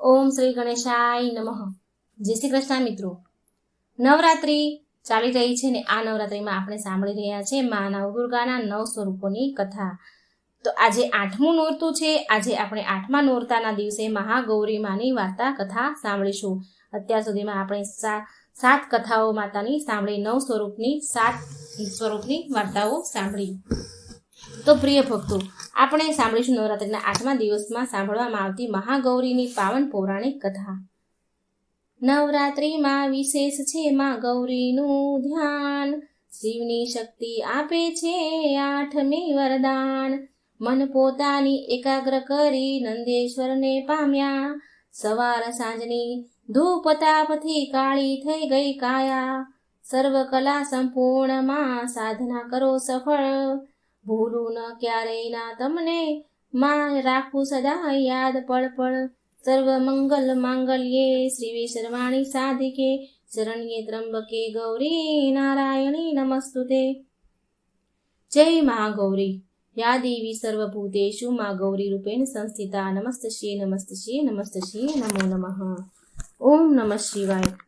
ઓમ શ્રી ગણેશાય નમઃ. જય શ્રી કૃષ્ણ મિત્રો. નવરાત્રિ ચાલી રહી છે ને આ નવરાત્રિમાં આપણે સાંભળી રહ્યા છે મા નવદુર્ગાના નવ સ્વરૂપોની કથા. તો આજે આઠમું નોરતું છે. આજે આપણે આઠમા નોરતાના દિવસે મહાગૌરી માની વાર્તા કથા સાંભળીશું. અત્યાર સુધીમાં આપણે સાત કથાઓ માતાની સાંભળી નવ સ્વરૂપની, સાત સ્વરૂપની વાર્તાઓ સાંભળી. તો પ્રિય ભક્તો, આપણે સાંભળીશું નવરાત્રિના આઠમા દિવસમાં સાંભળવામાં આવતી મહાગૌરીની પાવન પૌરાણિક કથા. નવરાત્રિમાં વિશેષ છે માં ગૌરીનું ધ્યાન. શિવની શક્તિ આપે છે આઠમી વરદાન. મન પોતાની એકાગ્ર કરી નંદેશ્વરને પામ્યા. સવાર સાંજની ધૂપ તાપથી કાળી થઈ ગઈ કાયા. સર્વ કલા સંપૂર્ણમાં સાધના કરો સફળ. ભૂલું ન ક્યારેય ના તમને. માં રાખું સદા યાદ પળ પળ સર્વ મંગલ માંગલ્યે શ્રી શર્વાણી સાધિકે. શરણ્યે ત્રંબકે ગૌરી નારાયણી નમસ્તુતે. જય મહાગૌરી યા દેવી સર્વભૂતેશુ મા ગૌરી રૂપેણ સંસ્થિતા નમસ્તશ્રી નમસ્ત શ્રી નમો નમઃ. ઓમ નમઃ શિવાય.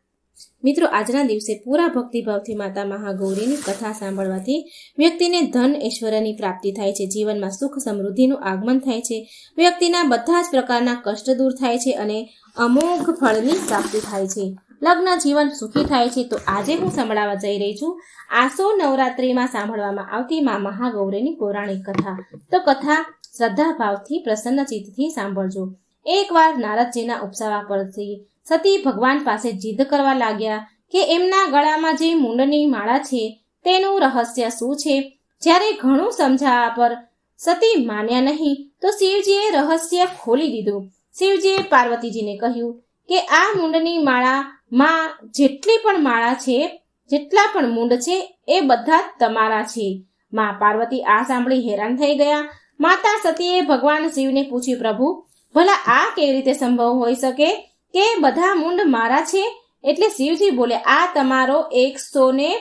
મિત્રો, આજના દિવસે પૂરા ભક્તિભાવથી માતા મહાગૌરીની કથા સાંભળવાથી વ્યક્તિને ધન ઐશ્વર્યની પ્રાપ્તિ થાય છે, જીવનમાં સુખ સમૃદ્ધિનું આગમન થાય છે, વ્યક્તિના બધા જ પ્રકારના કષ્ટ દૂર થાય છે અને અમોઘ ફળની પ્રાપ્તિ થાય છે. લગ્ન જીવન સુખી થાય છે, તો આજે હું સંભળાવવા જઈ રહી છું આસો નવરાત્રિમાં સાંભળવામાં આવતી મા મહાગૌરીની પૌરાણિક કથા. તો કથા શ્રદ્ધા ભાવથી પ્રસન્ન ચિત્તથી સાંભળજો એકવાર નારદજીના ઉપસાવા પરથી સતી ભગવાન પાસે જીદ કરવા લાગ્યા કે એમના ગળામાં જે મૂંડની માળા છે, તેનું રહસ્ય શું છે? જ્યારે ઘણું સમજાવવા પર સતી માન્યા નહીં, તો શિવજીએ રહસ્ય ખોલી દીધું. શિવજીએ પાર્વતીજીને કહ્યું કે આ મૂંડની માળામાં જેટલી પણ માળા છે, જેટલા પણ મૂંડ છે, એ બધા તમારા છે. માં પાર્વતી આ સાંભળી હેરાન થઈ ગયા. માતા સતીએ ભગવાન શિવને પૂછ્યું, પ્રભુ, ભલા આ કેવી રીતે સંભવ હોઈ શકે? કે બધા મુંડ મારા છે? એટલે શિવજી બોલે, આ તમારો એકસો ને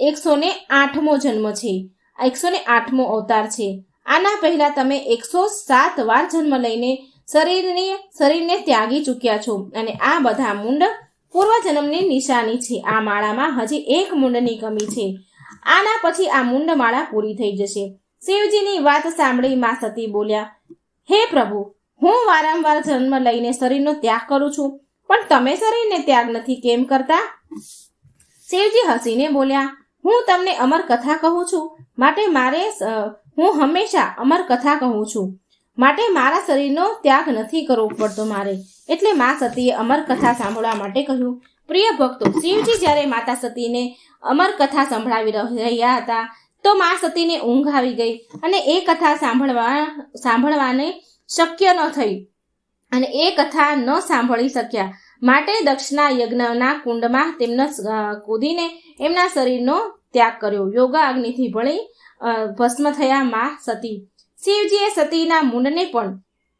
એકસો ને આઠમો જન્મ છે. એકસો ને આઠમો અવતાર છે. આના પહેલા તમે એકસો સાત વાર જન્મ લઈને શરીરને શરીરને ત્યાગી ચૂક્યા છો. અને આ બધા મુંડ પૂર્વજન્મની નિશાની છે. આ માળામાં હજી એક મુંડની કમી છે. આના પછી આ મુંડ માળા પૂરી થઈ જશે. શિવજીની વાત સાંભળી માં સતી બોલ્યા, હે પ્રભુ હું વારંવાર જન્મ લઈને શરીરનો ત્યાગ કરું છું, પણ તમે શરીરને ત્યાગ નથી કેમ કરતા? શિવજી હસીને બોલ્યા, હું તમને અમર કથા કહું છું. માટે મારે હું હંમેશા અમર કથા કહું છું. માટે મારા શરીરનો ત્યાગ નથી કરવો પડતો મારે. એટલે મા સતીએ અમર કથા સાંભળવા માટે કહ્યું, પ્રિય ભક્તો, શિવજી જ્યારે માતા સતીને અમર કથા સંભળાવી રહ્યા હતા, તો મા સતીને ઊંઘ આવી ગઈ અને એ કથા સાંભળવા, સાંભળવાને શક્ય ન થઈ. અને એ કથા ન સાંભળી શક્યા. માટે દક્ષના યજ્ઞના કુંડમાં તેમને કૂદીને એમના શરીરનો ત્યાગ કર્યો. યોગા અગ્નિથી ભળી ભસ્મ થયા મા સતી. શિવજીએ સતીના મુંડને પણ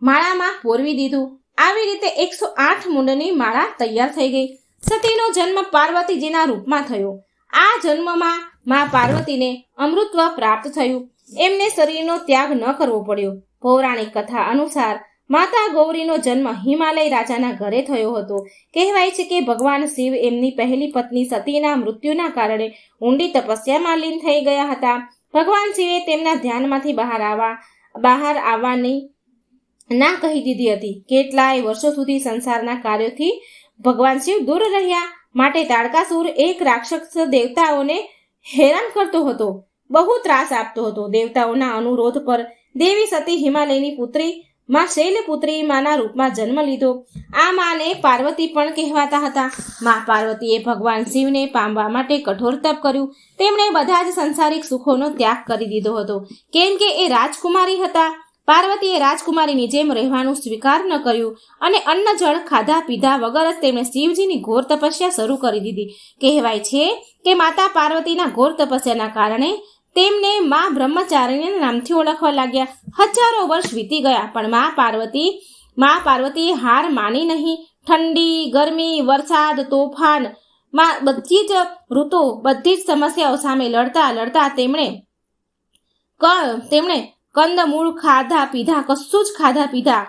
માળામાં પોરવી દીધું. આવી રીતે એકસો આઠ મુંડની માળા તૈયાર થઈ ગઈ. સતીનો જન્મ પાર્વતીજીના રૂપમાં થયો. આ જન્મમાં મા પાર્વતીને અમૃતત્વ પ્રાપ્ત થયું. એમને શરીરનો ત્યાગ ન કરવો પડ્યો. પૌરાણિક કથા અનુસાર માતા ગૌરીનો જન્મ હિમાલય રાજાના ઘરે થયો હતો. કહેવાય છે કે ભગવાન શિવ એમની પહેલી પત્ની સતીના મૃત્યુના કારણે ઊંડી તપસ્યામાં લીન થઈ ગયા હતા. ભગવાન શિવે તેમના ધ્યાનમાંથી બહાર આવવા, બહાર આવવાની ના કહી દીધી હતી. કેટલાય વર્ષો સુધી સંસારના કાર્યોથી ભગવાન શિવ દૂર રહ્યા. માટે તાડકાસુર એક રાક્ષસ દેવતાઓને હેરાન કરતો હતો. બહુ ત્રાસ આપતો હતો. દેવતાઓના અનુરોધ પર દેવી સતી હિમાલયની પુત્રી, માં શૈલપુત્રી માના રૂપમાં જન્મ લીધો. આ માને પાર્વતી પણ કહેવાતા હતા. મા પાર્વતીએ ભગવાન શિવને પામવા માટે કઠોર તપ કર્યું. તેમણે બધા જ સંસારિક સુખોનો ત્યાગ કરી દીધો હતો. કેમ કે એ રાજકુમારી હતા. પાર્વતીએ રાજકુમારીની જેમ રહેવાનું સ્વીકાર ન કર્યું અને અન્ન, જળ, ખાધા, પીધા વગર જ તેમણે શિવજીની ઘોર તપસ્યા શરૂ કરી દીધી. કહેવાય છે કે માતા પાર્વતીના ઘોર તપસ્યાના કારણે તેમને મા બ્રહ્મચારીના નામથી ઓળખવા લાગ્યા. હજારો વર્ષ વીતી ગયા, પણ મા પાર્વતી મા પાર્વતી હાર માની નહીં. ઠંડી, ગરમી, વરસાદ, તોફાન, માં બધી જ ઋતુ, બધી જ સમસ્યાઓ સામે લડતા લડતા તેમણે તેમણે કંદમૂળ ખાધા, પીધા, કશું જ ખાધા, પીધા,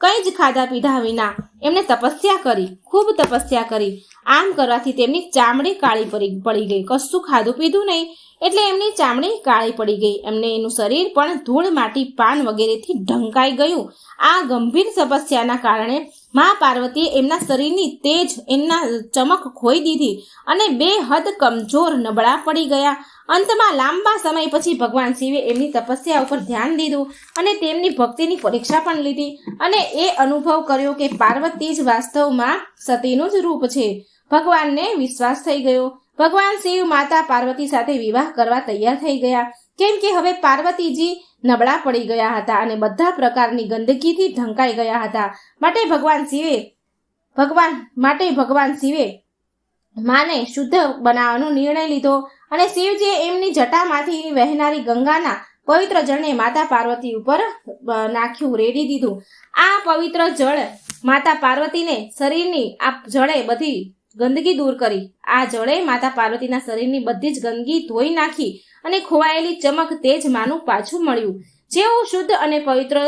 કંઈ જ ખાધા, પીધા વિના એમણે તપસ્યા કરી, ખૂબ તપસ્યા કરી. આમ કરવાથી તેમની ચામડી કાળી પડી પડી ગઈ. કશું ખાધું પીધું નહીં, એટલે એમની ચામડી કાળી પડી ગઈ. એમને એનું શરીર પણ ધૂળ માટી પાન વગેરેથી ઢંકાઈ ગયું. આ ગંભીર તપસ્યાના કારણે મા પાર્વતીએ એમના શરીરની તેજ, એમના ચમક ખોઈ દીધી અને બે હદ કમજોર નબળા પડી ગયા. અંતમાં લાંબા સમય પછી ભગવાન શિવે એમની તપસ્યા ઉપર ધ્યાન દીધું અને તેમની ભક્તિની પરીક્ષા પણ લીધી અને એ અનુભવ કર્યો કે પાર્વતી જ વાસ્તવમાં સતીનું જ રૂપ છે. ભગવાનને વિશ્વાસ થઈ ગયો. ભગવાન શિવ માતા પાર્વતી સાથે વિવાહ કરવા તૈયાર થઈ ગયા. કેમ કે હવે પાર્વતીજી નબળા પડી ગયા હતા અને બધા પ્રકારની ગંદકીથી ઢંકાઈ ગયા હતા. માટે ભગવાન શિવે, ભગવાન, માટે ભગવાન શિવે માને શુદ્ધ બનાવવાનો નિર્ણય લીધો અને શિવજીએ એમની જટામાંથી વહેનારી ગંગાના પવિત્ર જળને માતા પાર્વતી ઉપર નાખ્યું, રેડી દીધું. આ પવિત્ર જળ માતા પાર્વતીને શરીરની આ જળે બધી ગંદકી દૂર કરી. આ જળે માતા પાર્વતીના શરીરની બધી જ ગંદકી ધોઈ નાખી અને ખોવાયેલી ચમક તેજ માનું પાછું મળ્યું. જેવું શુદ્ધ અને પવિત્ર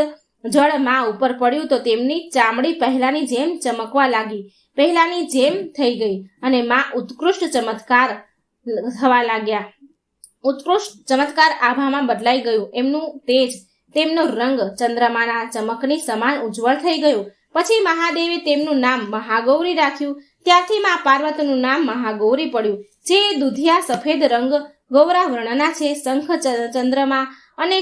જળ મા ઉપર પડ્યું તો તેમની ચામડી પહેલાની જેમ ચમકવા લાગી. પહેલાની જેમ થઈ ગઈ અને મા ઉત્કૃષ્ટ ચમત્કાર થવા લાગ્યા. ઉત્કૃષ્ટ ચમત્કાર આભામાં બદલાઈ ગયું. એમનું તેજ, તેમનો રંગ ચંદ્રમાના ચમકની સમાન ઉજ્જવળ થઈ ગયું. પછી મહાદેવે તેમનું નામ મહાગૌરી રાખ્યું. ત્યારથી મા પાર્વતીનું નામ મહાગૌરી પડ્યું, જે દુધિયા સફેદ રંગ, ગૌરા વર્ણના છે, શંખ ચંદ્રમા અને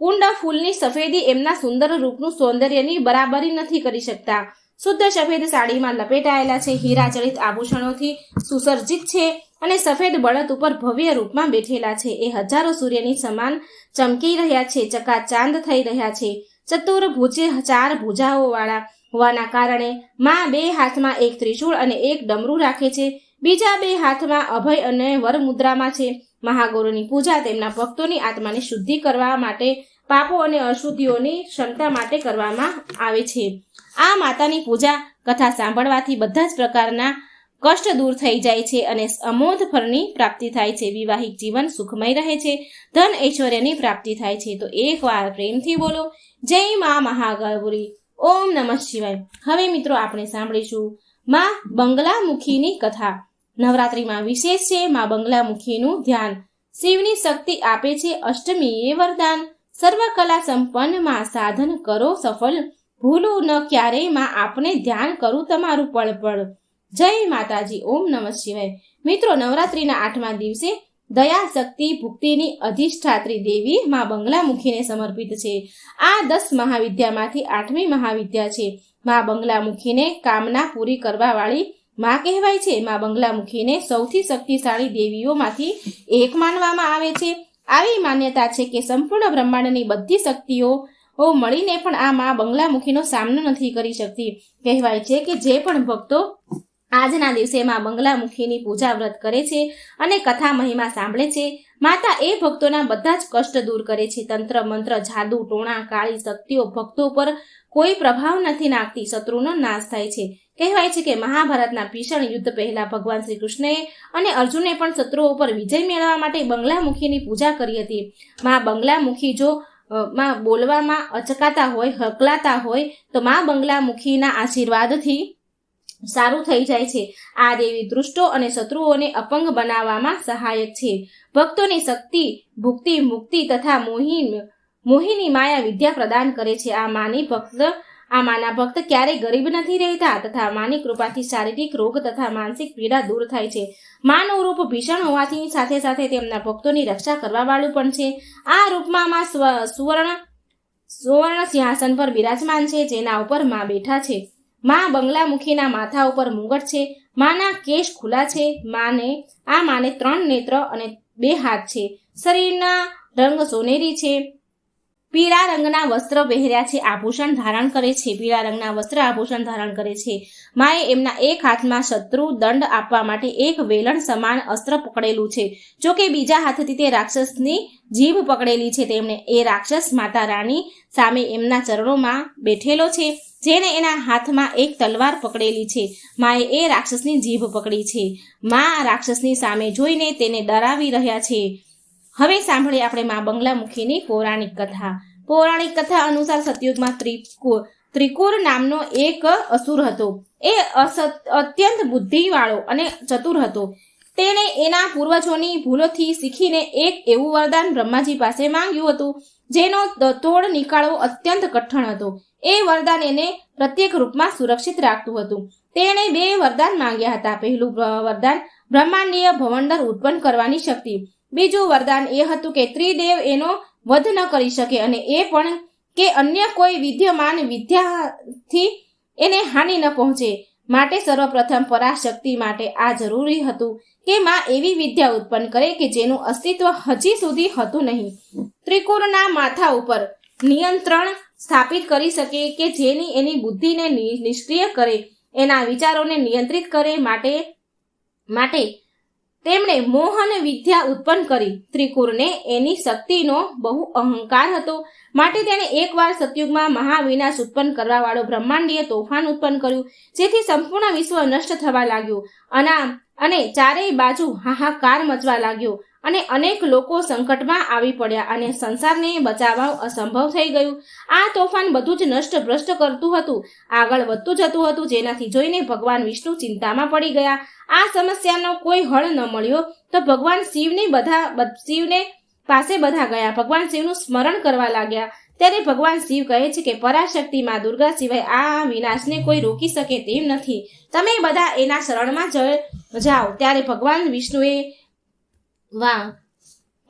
કુંડ ફૂલની સફેદી એમના સુંદર રૂપનું સૌંદર્યની બરાબરી નથી કરી શકતા. શુદ્ધ સફેદ સાડીમાં લપેટાયેલા છે હીરાજડિત આભૂષણોથી સુસર્જિત છે અને સફેદ બળદ ઉપર ભવ્ય રૂપમાં બેઠેલા છે. એ હજારો સૂર્યની સમાન ચમકી રહ્યા છે, ચકાચાંદ થઈ રહ્યા છે. ચતુર્ભુજે ચાર ભુજાઓ વાળા હોવાના કારણે મા બે હાથમાં એક ત્રિશૂળ અને એક ડમરું રાખે છે. બીજા બે હાથમાં અભય અને વરમુદ્રામાં છે. મહાગુરુની પૂજા તેમના ભક્તોની આત્માને શુદ્ધિ કરવા માટે, પાપો અને અશુદ્ધિઓની ક્ષમતા માટે કરવામાં આવે છે. આ માતાની પૂજા કથા સાંભળવાથી બધા જ પ્રકારના કષ્ટ દૂર થઈ જાય છે અને અમોધ ફળની પ્રાપ્તિ થાય છે. વિવાહિક જીવન સુખમય રહે છે. ધન ઐશ્વર્યની પ્રાપ્તિ થાય છે. તો એકવાર પ્રેમથી બોલો. જય મા મહાગૌરી. ઓમ નમઃ શિવાય. હવે મિત્રો આપણે સાંભળીશું માં બંગલામુખીની કથા. નવરાત્રિમાં વિશેષ છે માં બંગલામુખીનું ધ્યાન. શિવની શક્તિ આપે છે અષ્ટમીએ વરદાન. સર્વકલા સંપન્નમાં સાધન કરો સફળ. ભૂલું ન ક્યારેયમાં આપને ધ્યાન કરું તમારું પળપળ. પળ જય માતાજી, ઓમ નમઃ શિવાય. મિત્રો, નવરાત્રિના આઠમા દિવસે દયા શક્તિ ભુક્તિની અધિષ્ઠાત્રી દેવી માં બંગલામુખીને સમર્પિત છે. આ દસ મહાવિદ્યામાંથી આઠમી મહાવિદ્યા છે. માં બંગલામુખીને કામના પૂરી કરવા વાળી માં કહેવાય છે. માં બંગલામુખીને સૌથી શક્તિશાળી દેવીઓમાંથી એક માનવામાં આવે છે. આવી માન્યતા છે કે સંપૂર્ણ બ્રહ્માંડની બધી શક્તિઓ મળીને પણ આ માં બંગલામુખીનો સામનો નથી કરી શકતી. કહેવાય છે કે જે પણ ભક્તો આજના દિવસે માં બંગલામુખીની પૂજા વ્રત કરે છે અને કથા મહિમા સાંભળે છે. માતા એ ભક્તોના બધા જ કષ્ટ દૂર કરે છે. તંત્ર, મંત્ર, જાદુ, ટોણા, કાળી શક્તિઓ ભક્તો પર કોઈ પ્રભાવ નથી નાખતી. શત્રુનો નાશ થાય છે. કહેવાય છે કે મહાભારતના ભીષણ યુદ્ધ પહેલા ભગવાન શ્રી કૃષ્ણએ અને અર્જુને પણ શત્રુઓ પર વિજય મેળવવા માટે બંગલામુખીની પૂજા કરી હતી. માં બંગલામુખી જો માં બોલવામાં અચકાતા હોય, હકલાતા હોય તો માં બંગલામુખીના આશીર્વાદથી સારું થઈ જાય છે. આ દેવી દૃષ્ટો અને શત્રુઓને અપંગ બનાવવામાં સહાયક છે. ભક્તોની શક્તિ, ભુક્તિ, મુક્તિ તથા મોહિન મોહિની માયા વિદ્યા પ્રદાન કરે છે. આ માની ભક્ત, આ માના ભક્ત ક્યારેય ગરીબ નથી રહેતા તથા માની કૃપાથી શારીરિક રોગ તથા માનસિક પીડા દૂર થાય છે. માનું રૂપ ભીષણ હોવાથી સાથે સાથે તેમના ભક્તોની રક્ષા કરવાવાળું પણ છે. આ રૂપમાં સ્વ- સુવર્ણ સુવર્ણ સિંહાસન પર બિરાજમાન છે, જેના ઉપરમાં બેઠા છે. માં બંગલામુખીના માથા ઉપર મુગટ છે, માના કેશ ખુલ્લા છે, માને, આ માને ત્રણ નેત્ર અને બે હાથ છે, શરીરના રંગ સોનેરી છે. પીળા રંગના વસ્ત્ર પહેર્યા છે. આભૂષણ ધારણ કરે છે. પીળા રંગના વસ્ત્ર આભૂષણ ધારણ કરે છે. માએ એમના એક હાથમાં શત્રુ દંડ આપવા માટે એક વેલણ સમાન અસ્ત્ર પકડેલું છે. જો કે બીજા હાથથી તે રાક્ષસની જીભ પકડેલી છે. તેમણે એ રાક્ષસ માતા રાણી સામે એમના ચરણોમાં બેઠેલો છે. જેને એના હાથમાં એક તલવાર પકડેલી છે. માએ એ રાક્ષસની જીભ પકડી છે. મા રાક્ષસની સામે જોઈને તેને ડરાવી રહ્યા છે. હવે સાંભળીએ આપણે મા બંગલામુખીની પૌરાણિક કથા. પૌરાણિક કથા અનુસાર સતયુગમાં ત્રિકુર ત્રિકુર નામનો એક અસુર હતો. એ અત્યંત બુદ્ધિવાળો અને ચતુર હતો. તેણે એના પૂર્વજોની ભૂલોથી શીખીને એક એવું વરદાન બ્રહ્માજી પાસે માંગ્યું હતું, જેનો તોડ નીકાળવો અત્યંત કઠણ હતો. એ વરદાન એને પ્રત્યેક રૂપમાં સુરક્ષિત રાખતું હતું. તેણે બે વરદાન માંગ્યા હતા. પહેલું વરદાન બ્રહ્માંડીય ભવંડર ઉત્પન્ન કરવાની શક્તિ. બીજું વરદાન એ હતું કે ત્રિદેવ એનો વધ ન કરી શકે અને એ પણ કે અન્ય કોઈ વિદ્યમાન વિદ્યાથી એને હાનિ ન પહોંચે. માટે સર્વપ્રથમ પરાશક્તિ માટે આ જરૂરી હતું કે માં એવી વિદ્યા ઉત્પન્ન કરે કે જેનું અસ્તિત્વ હજી સુધી હતું નહીં. ત્રિકોણના માથા ઉપર નિયંત્રણ સ્થાપિત કરી શકે કે જેની એની બુદ્ધિને નિષ્ક્રિય કરે. એના વિચારોને નિયંત્રિત કરે માટે માટે તેમણે મોહન વિદ્યા ઉત્પન્ન કરી. ત્રિકુરને એની શક્તિનો બહુ અહંકાર હતો. માટે તેણે એકવાર સતયુગમાં મહાવિનાશ ઉત્પન્ન કરવા વાળો બ્રહ્માંડીય તોફાન ઉત્પન્ન કર્યું. જેથી સંપૂર્ણ વિશ્વ નષ્ટ થવા લાગ્યું. અના અને ચારેય બાજુ હાહાકાર મચવા લાગ્યો. અને અનેક લોકો સંકટમાં આવી પડ્યા અને સંસારને બચાવવા અસંભવ થઈ ગયું. આ તોફાન બધું જ નષ્ટ ભ્રષ્ટ કરતું હતું. આગળ વધતું જતું હતું, જેનાથી જોઈને ભગવાન વિષ્ણુ ચિંતામાં પડી ગયા. આ સમસ્યાનો કોઈ હળ ન મળ્યો તો ભગવાન શિવને બધા શિવને પાસે બધા ગયા. ભગવાન શિવનું સ્મરણ કરવા લાગ્યા. ત્યારે ભગવાન શિવ કહે છે કે, પરાશક્તિ માં દુર્ગા સિવાય આ વિનાશને કોઈ રોકી શકે તેમ નથી. તમે બધા એના શરણમાં જાઓ. ત્યારે ભગવાન વિષ્ણુએ વાહ.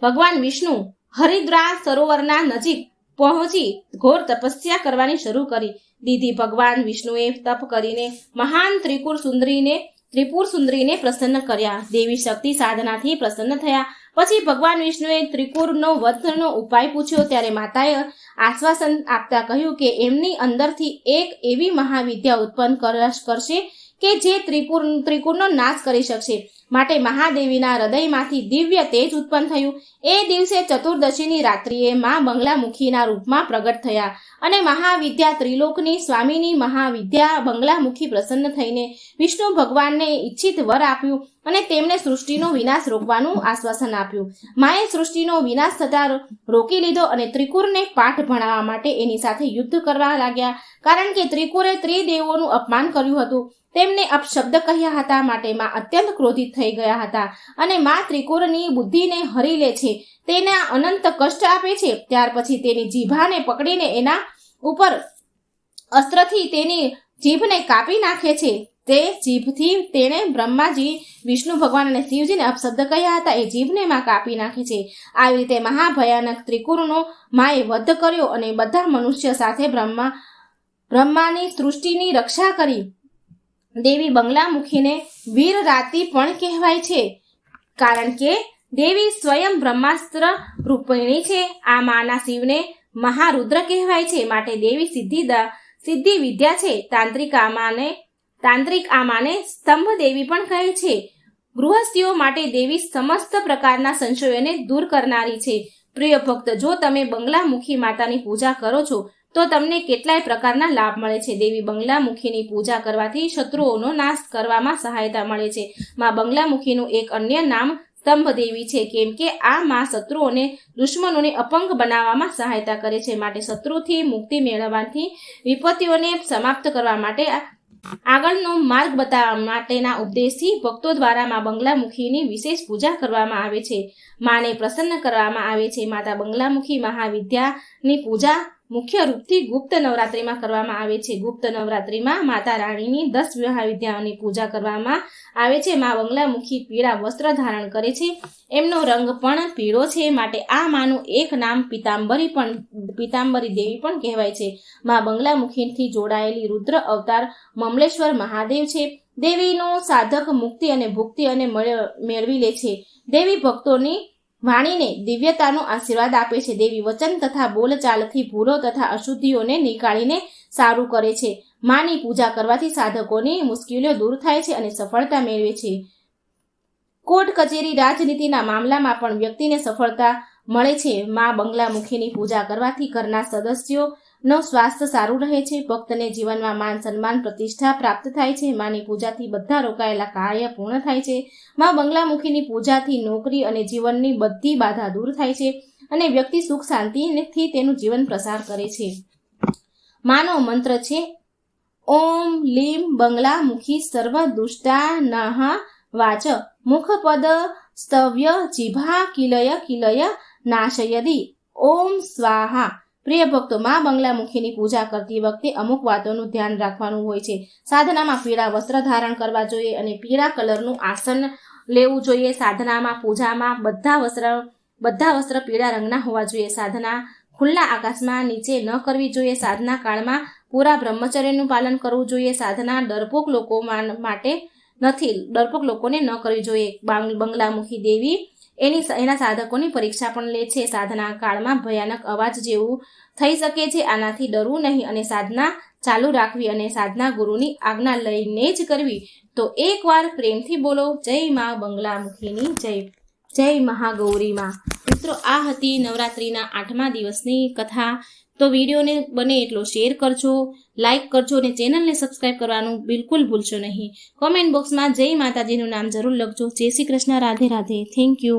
ભગવાન વિષ્ણુ હરિદ્રા સરોવરના નજીક પહોંચી ઘોર તપસ્યા કરવાની શરૂ કરી. દીધી ભગવાન વિષ્ણુએ તપ કરીને મહાન ત્રિપુર સુંદરીને ત્રિપુર સુંદરીને પ્રસન્ન કર્યા. દેવી શક્તિ સાધનાથી પ્રસન્ન થયા. પછી ભગવાન વિષ્ણુએ ત્રિપુરનો વધનો ઉપાય પૂછ્યો. ત્યારે માતાએ આશ્વાસન આપતા કહ્યું કે એમની અંદરથી એક એવી મહાવિદ્યા ઉત્પન્ન કરશે કે જે ત્રિપુર ત્રિકુરનો નાશ કરી શકશે. માટે મહાદેવીના હૃદયમાંથી દિવ્ય તેજ ઉત્પન્ન થયું. એ દિવસે ચતુર્દશીની રાત્રિએ મા બંગલામુખીના રૂપમાં પ્રગટ થયા અને મહાવિદ્યા ત્રિલોકની સ્વામીની મહાવિદ્યા બંગલામુખી પ્રસન્ન થઈને વિષ્ણુ ભગવાનને ઈચ્છિત વર આપ્યું અને તેમણે સૃષ્ટિનો વિનાશ રોકવાનું આશ્વાસન આપ્યું. માએ સૃષ્ટિનો વિનાશ થતા રોકી લીધો અને ત્રિકુરને પાઠ ભણાવવા માટે એની સાથે યુદ્ધ કરવા લાગ્યા. કારણ કે ત્રિકુરે ત્રિદેવોનું અપમાન કર્યું હતું. તેમને અપશબ્દ કહ્યા હતા માટે માં અત્યંત ક્રોધિત થઈ ગયા હતા અને માં ત્રિકુરની બુદ્ધિને હરી લે છે. તેને અનંત કષ્ટ આપે છે. ત્યાર પછી તેની જીભાને પકડીને એના ઉપર અસ્ત્રથી તેની જીભને કાપી નાખે છે. તે જીભથી તેણે બ્રહ્માજી, વિષ્ણુ ભગવાન અને શિવજીને અપશબ્દ કહ્યા હતા. એ જીભને માં કાપી નાખે છે. આવી રીતે મહાભયાનક ત્રિકુરનો માએ વધ કર્યો અને બધા મનુષ્ય સાથે બ્રહ્મા, બ્રહ્માની સૃષ્ટિની રક્ષા કરી. દેવી બંગલામુખીને વીર રાતી પણ કહેવાય છે. કારણ કે દેવી સ્વયં બ્રહ્માસ્ત્ર રૂપિણી છે. આ માના શિવને મહારુદ્ર કહેવાય છે. માટે દેવી સિદ્ધિ સિદ્ધિ વિદ્યા છે. તાંત્રિક આમાને તાંત્રિક આમાને સ્તંભ દેવી પણ કહે છે. ગૃહસ્થીઓ માટે દેવી સમસ્ત પ્રકારના સંશયોને દૂર કરનારી છે. પ્રિય ભક્ત, જો તમે બંગલામુખી માતાની પૂજા કરો છો તો તમને કેટલાય પ્રકારના લાભ મળે છે. દેવી બંગલામુખીની પૂજા કરવાથી શત્રુઓનો નાશ કરવામાં સહાયતા મળે છે. માં બંગલામુખીનું એક અન્ય નામ સ્તંભ દેવી છે. કેમ કે આ માં શત્રુઓને દુશ્મનોને અપંગ બનાવવામાં સહાયતા કરે છે. માટે શત્રુથી મુક્તિ મેળવવાથી વિપત્તિઓને સમાપ્ત કરવા માટે આગળનો માર્ગ બતાવવા માટેના ઉપદેશથી ભક્તો દ્વારા મા બંગલામુખીની વિશેષ પૂજા કરવામાં આવે છે. માને પ્રસન્ન કરવામાં આવે છે. માતા બંગલામુખી મહાવિદ્યાની પૂજા મુખ્ય રૂપથી ગુપ્ત નવરાત્રિમાં કરવામાં આવે છે. ગુપ્ત નવરાત્રિમાં માતા રાણીની દસ મહાવિદ્યાઓની પૂજા કરવામાં આવે છે. મા બંગલામુખી પીળા વસ્ત્ર ધારણ કરે છે. એમનો રંગ પણ પીળો છે. માટે આ માનું એક નામ પિતાંબરી પણ, પિતાંબરી દેવી પણ કહેવાય છે. મા બંગલામુખીથી જોડાયેલી રુદ્ર અવતાર મમલેશ્વર મહાદેવ છે. દેવીનો સાધક મુક્તિ અને ભુક્તિ અને મળે- મેળવી લે છે. દેવી ભક્તોની વાણીને દિવ્યતાનો આશીર્વાદ આપે છે. દેવી વચન તથા બોલચાલથી ભૂલો તથા અશુદ્ધિઓને નીકાળીને સારું કરે છે. માની પૂજા કરવાથી સાધકોની મુશ્કેલીઓ દૂર થાય છે અને સફળતા મેળવે છે. કોર્ટ કચેરી રાજનીતિના મામલામાં પણ વ્યક્તિને સફળતા મળે છે. મા બંગલામુખીની પૂજા કરવાથી ઘરના સદસ્યોનો સ્વાસ્થ્ય સારું રહે છે, ભક્તને જીવનમાં માન સન્માન પ્રતિષ્ઠા પ્રાપ્ત થાય છે, માની પૂજાથી બધા રોકાયેલા કાર્ય પૂર્ણ થાય છે, મા બંગલામુખીની પૂજાથી નોકરી અને જીવનની બધી બાધા દૂર થાય છે અને વ્યક્તિ સુખ શાંતિથી તેનું જીવન પ્રસાર કરે છે. માનો મંત્ર છે, ઓમ લીમ બંગલામુખી સર્વ દુષ્ટા નાહા વાચ મુખપદ સ્તવ્ય જીભા કિલય કિલય નાશયદી, ઓમ સ્વાહા. પ્રિય ભક્તો મા બંગલામુખીની પૂજા કરતી વખતે અમુક વાતોનું ધ્યાન રાખવાનું હોય છે. સાધનામાં પીળા વસ્ત્ર ધારણ કરવા જોઈએ અને પીળા કલરનું આસન લેવું જોઈએ. સાધનામાં, પૂજામાં બધા વસ્ત્ર બધા વસ્ત્ર પીળા રંગના હોવા જોઈએ. સાધના ખુલ્લા આકાશમાં નીચે ન કરવી જોઈએ. સાધના કાળમાં પૂરા બ્રહ્મચર્યનું પાલન કરવું જોઈએ. સાધના ડરપોક લોકો માટે નથી, ડરપોક લોકોને ન કરવી જોઈએ. બાંગ- બંગલામુખી દેવી એની એના સાધકોની પરીક્ષા પણ લે છે. સાધના કાળમાં ભયાનક અવાજ જેવું થઈ શકે છે. આનાથી ડરવું નહીં અને સાધના ચાલુ રાખવી અને સાધના ગુરુની આજ્ઞા લઈને જ કરવી. તો એકવાર પ્રેમથી બોલો. જય મા બંગલામુખીની જય. જય મહાગૌરીમાં. મિત્રો, આ હતી નવરાત્રિના આઠમા દિવસની કથા. તો વિડીયોને બને એટલો શેર કરજો લાઈક કરજો અને ચેનલને સબસ્ક્રાઈબ કરવાનું બિલકુલ ભૂલશો નહીં. કોમેન્ટ બોક્સમાં જય માતાજીનું નામ જરૂર લખજો. જય શ્રી કૃષ્ણ, રાધે રાધે. Thank you